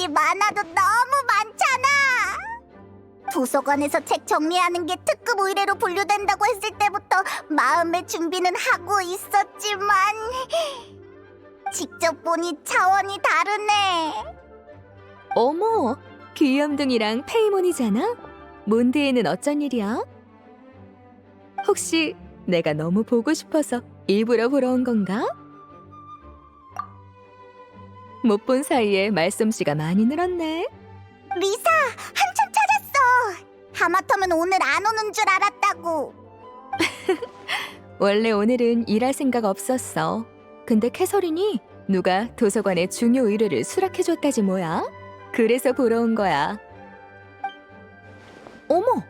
게 많아도 너무 많잖아. 도서관에서 책 정리하는 게 특급 의뢰로 분류된다고 했을 때부터 마음의 준비는 하고 있었지만 직접 보니 차원이 다르네. 어머, 귀염둥이랑 페이몬이잖아? 몬드에는 어쩐 일이야? 혹시 내가 너무 보고 싶어서 일부러 보러 온 건가? 못 본 사이에 말솜씨가 많이 늘었네. 리사, 한참 찾았어. 하마터면 오늘 안 오는 줄 알았다고. 원래 오늘은 일할 생각 없었어. 근데 캐서린이 누가 도서관에 중요 의뢰를 수락해줬다지 뭐야? 그래서 보러 온 거야. 어머!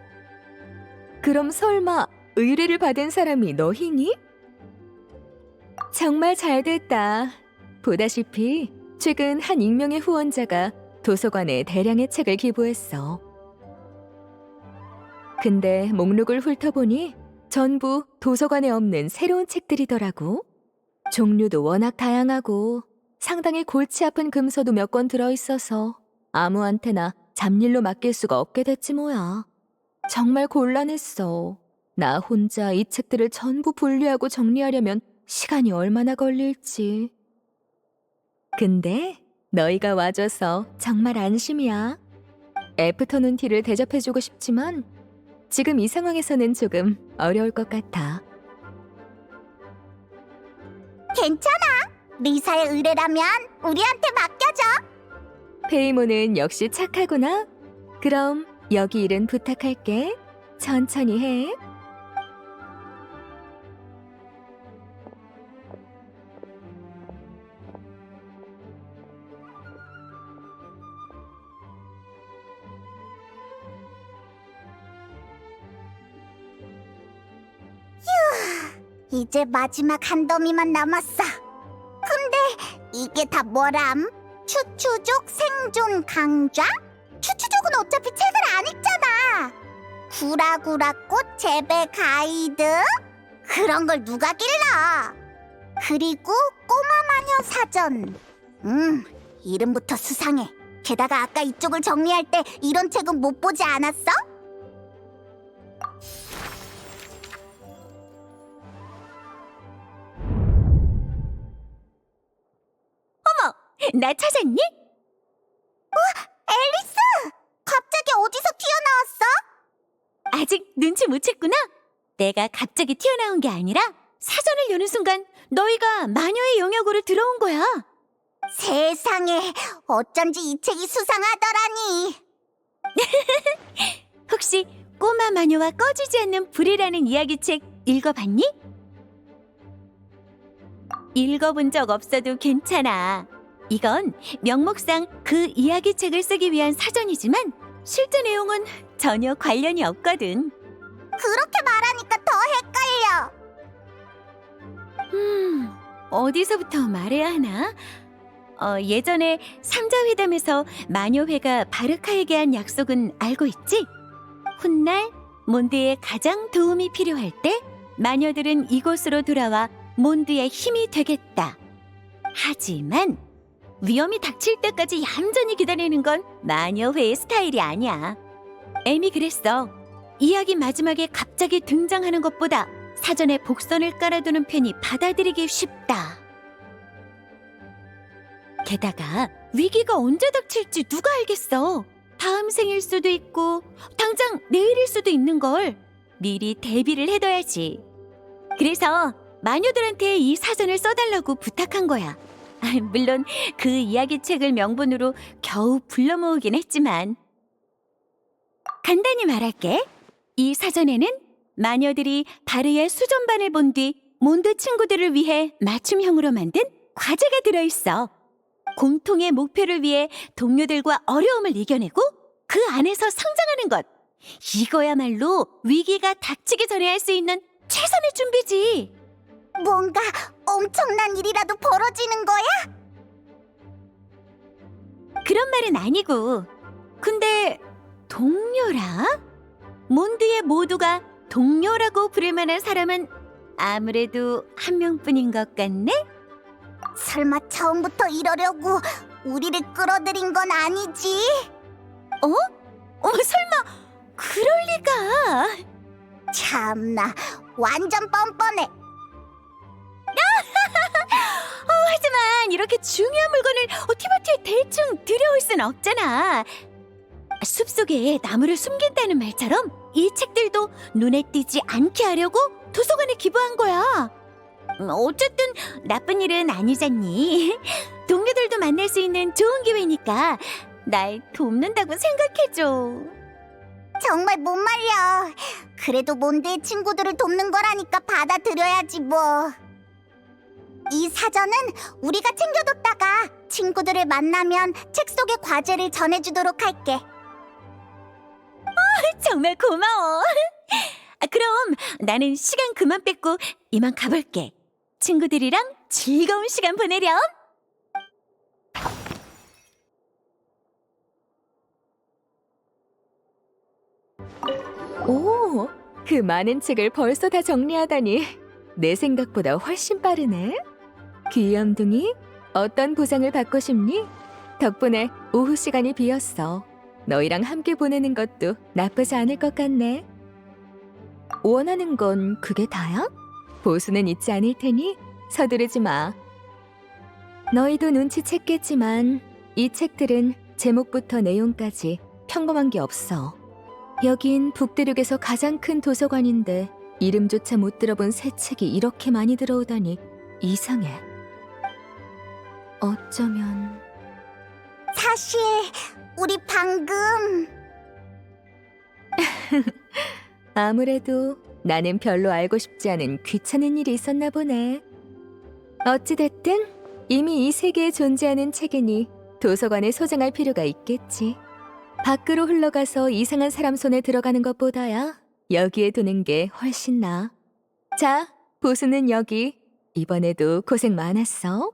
그럼 설마 의뢰를 받은 사람이 너희니? 정말 잘 됐다. 보다시피 최근 한 익명의 후원자가 도서관에 대량의 책을 기부했어. 근데 목록을 훑어보니 전부 도서관에 없는 새로운 책들이더라고. 종류도 워낙 다양하고 상당히 골치 아픈 금서도 몇 권 들어있어서 아무한테나 잡일로 맡길 수가 없게 됐지 뭐야. 정말 곤란했어. 나 혼자 이 책들을 전부 분류하고 정리하려면 시간이 얼마나 걸릴지. 근데 너희가 와줘서 정말 안심이야. 애프터눈 티를 대접해주고 싶지만 지금 이 상황에서는 조금 어려울 것 같아. 괜찮아. 리사의 의뢰라면 우리한테 맡겨줘. 페이모는 역시 착하구나. 그럼 여기 일은 부탁할게. 천천히 해. 이제 마지막 한 더미만 남았어. 근데 이게 다 뭐람? 추추족 생존 강좌? 추추족은 어차피 책을 안 읽잖아. 구라구라 꽃 재배 가이드? 그런 걸 누가 길러? 그리고 꼬마 마녀 사전. 음, 이름부터 수상해. 게다가 아까 이쪽을 정리할 때 이런 책은 못 보지 않았어? 나 찾았니? 앨리스! 갑자기 어디서 튀어나왔어? 아직 눈치 못 챘구나. 내가 갑자기 튀어나온 게 아니라 사전을 여는 순간 너희가 마녀의 영역으로 들어온 거야. 세상에 어쩐지 이 책이 수상하더라니. 혹시 꼬마 마녀와 꺼지지 않는 불이라는 이야기책 읽어봤니? 읽어본 적 없어도 괜찮아. 이건 명목상 그 이야기 책을 쓰기 위한 사전이지만 실제 내용은 전혀 관련이 없거든. 그렇게 말하니까 더 헷갈려. 음, 어디서부터 말해야 하나? 어, 예전에 삼자회담에서 마녀회가 바르카에게 한 약속은 알고 있지? 훗날 몬드에 가장 도움이 필요할 때 마녀들은 이곳으로 돌아와 몬드의 힘이 되겠다. 하지만 위험이 닥칠 때까지 얌전히 기다리는 건 마녀회의 스타일이 아니야. 에미 그랬어. 이야기 마지막에 갑자기 등장하는 것보다 사전에 복선을 깔아두는 편이 받아들이기 쉽다. 게다가 위기가 언제 닥칠지 누가 알겠어. 다음 생일 수도 있고 당장 내일일 수도 있는 걸 미리 대비를 해둬야지. 그래서 마녀들한테 이 사전을 써달라고 부탁한 거야. 아, 물론 그 이야기책을 명분으로 겨우 불러 모으긴 했지만 간단히 말할게. 이 사전에는 마녀들이 바르의 수전반을 본 뒤 몬드 친구들을 위해 맞춤형으로 만든 과제가 들어있어. 공통의 목표를 위해 동료들과 어려움을 이겨내고 그 안에서 성장하는 것. 이거야말로 위기가 닥치기 전에 할 수 있는 최선의 준비지. 뭔가 엄청난 일이라도 벌어지는 거야? 그런 말은 아니고. 근데 동료라? 몬드의 모두가 동료라고 부를 만한 사람은 아무래도 한 명뿐인 것 같네? 설마 처음부터 이러려고 우리를 끌어들인 건 아니지? 어머 설마 그럴 리가? 참나, 완전 뻔뻔해. 하지만 이렇게 중요한 물건을 티바티에 대충 들여올 순 없잖아. 숲속에 나무를 숨긴다는 말처럼 이 책들도 눈에 띄지 않게 하려고 도서관에 기부한 거야. 음, 어쨌든 나쁜 일은 아니잖니. 동료들도 만날 수 있는 좋은 기회니까 날 돕는다고 생각해줘. 정말 못 말려. 그래도 몬드의 친구들을 돕는 거라니까 받아들여야지 뭐. 이 사전은 우리가 챙겨뒀다가 친구들을 만나면 책 속의 과제를 전해주도록 할게. 정말 고마워. 아, 그럼 나는 시간 그만 뺏고 이만 가볼게. 친구들이랑 즐거운 시간 보내렴. 오, 그 많은 책을 벌써 다 정리하다니 내 생각보다 훨씬 빠르네. 귀염둥이, 어떤 보상을 받고 싶니? 덕분에 오후 시간이 비었어. 너희랑 함께 보내는 것도 나쁘지 않을 것 같네. 원하는 건 그게 다야? 보수는 잊지 않을 테니 서두르지 마. 너희도 눈치챘겠지만 이 책들은 제목부터 내용까지 평범한 게 없어. 여긴 북대륙에서 가장 큰 도서관인데 이름조차 못 들어본 새 책이 이렇게 많이 들어오다니 이상해. 어쩌면 사실 우리 방금 아무래도 나는 별로 알고 싶지 않은 귀찮은 일이 있었나 보네. 어찌됐든 이미 이 세계에 존재하는 책이니 도서관에 소장할 필요가 있겠지. 밖으로 흘러가서 이상한 사람 손에 들어가는 것보다야 여기에 두는 게 훨씬 나아. 자, 보수는 여기. 이번에도 고생 많았어.